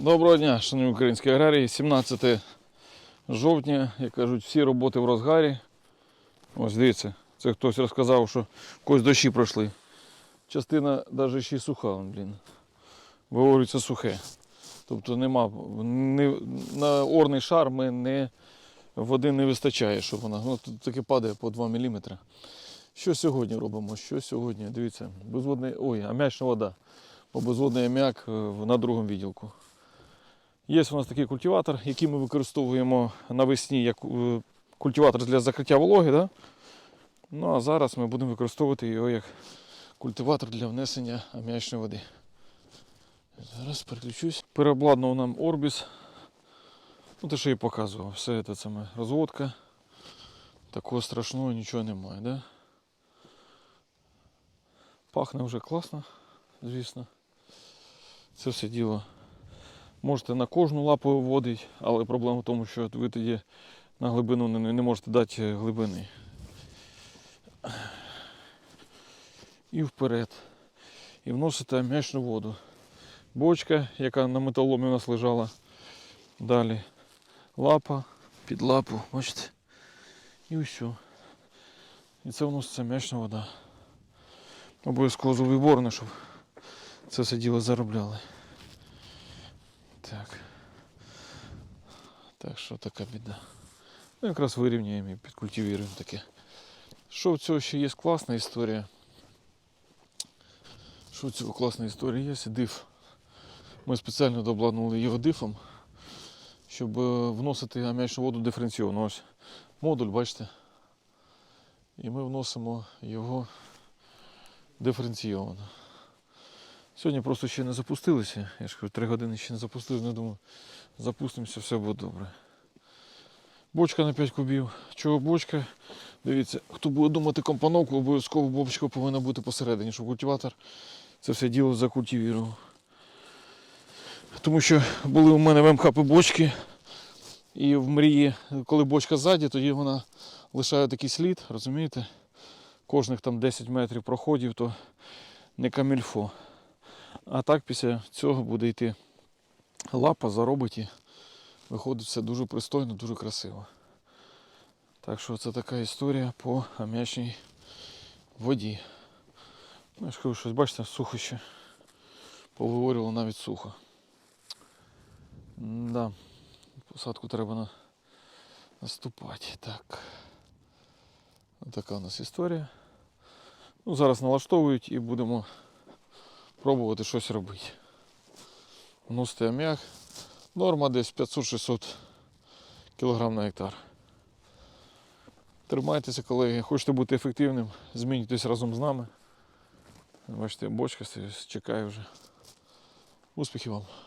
Доброго дня, шановні українські аграрії. 17 жовтня, як кажуть, всі роботи в розгарі. Ось дивіться, це хтось розказав, що когось дощі пройшли. Частина навіть ще й суха, блін. Виворюється сухе. Тобто нема, не, на орний шар ми не, води не вистачає, щоб вона. Ну, тут таки падає по 2 мм. Що сьогодні робимо? Що сьогодні? Дивіться, безводний. Ой, ам'ячна вода. Бо безводний аміак е, на другому відділку. Є у нас такий культиватор, який ми використовуємо навесні як е, культиватор для закриття вологи. Да? Ну а зараз ми будемо використовувати його як культиватор для внесення аміачної води. Зараз переключусь. Переобладнав нам Орбіс. Ну, те, що я показував. Все це саме розводка. Такого страшного нічого немає. Да? Пахне вже класно, звісно. Це все діло Можете на кожну лапу вводити, але проблема в тому, що ви тоді на глибину не, не можете дати глибини. І вперед. І вносите аміачну воду. Бочка, яка на металоломі у нас лежала. Далі лапа, під лапу, бачите? І все. І це вноситься аміачна вода. Обов'язково зубіборне, щоб це все діло заробляли. Так. Так що така біда. Ну, якраз вирівняємо і підкультивуємо таке. Що в цього ще є класна історія? Що в цього класна історія є? Диф. Ми спеціально дообладнали його дифом, щоб е, вносити аміачну воду диференційовано. Ось модуль, бачите? І ми вносимо його диференційовано. Сьогодні просто ще не запустилися. Я ж кажу, три години ще не запустилися, не думаю, запустимося, все буде добре. Бочка на 5 кубів. Чого бочка? Дивіться, хто буде думати компоновку, обов'язково бочка повинна бути посередині, щоб культиватор це все діло закультивував. Тому що були у мене в МХП бочки, і в мрії, коли бочка ззаді, тоді вона лишає такий слід, розумієте? Кожних там 10 метрів проходів, то не камільфо. А так після цього буде йти лапа, заробить і виходить все дуже пристойно, дуже красиво. Так що це така історія по ам'ячній воді. Ну, я ж кажу, щось бачите, сухо ще. Повиворювало навіть сухо. Да, посадку треба на... наступати. Так. Така у нас історія. Ну, зараз налаштовують і будемо пробувати щось робити. Вносити аміак. Норма десь 500-600 кг на гектар. Тримайтеся, колеги. Хочете бути ефективним, змінюйтесь разом з нами. Бачите, бочка чекає вже. Успіхів вам!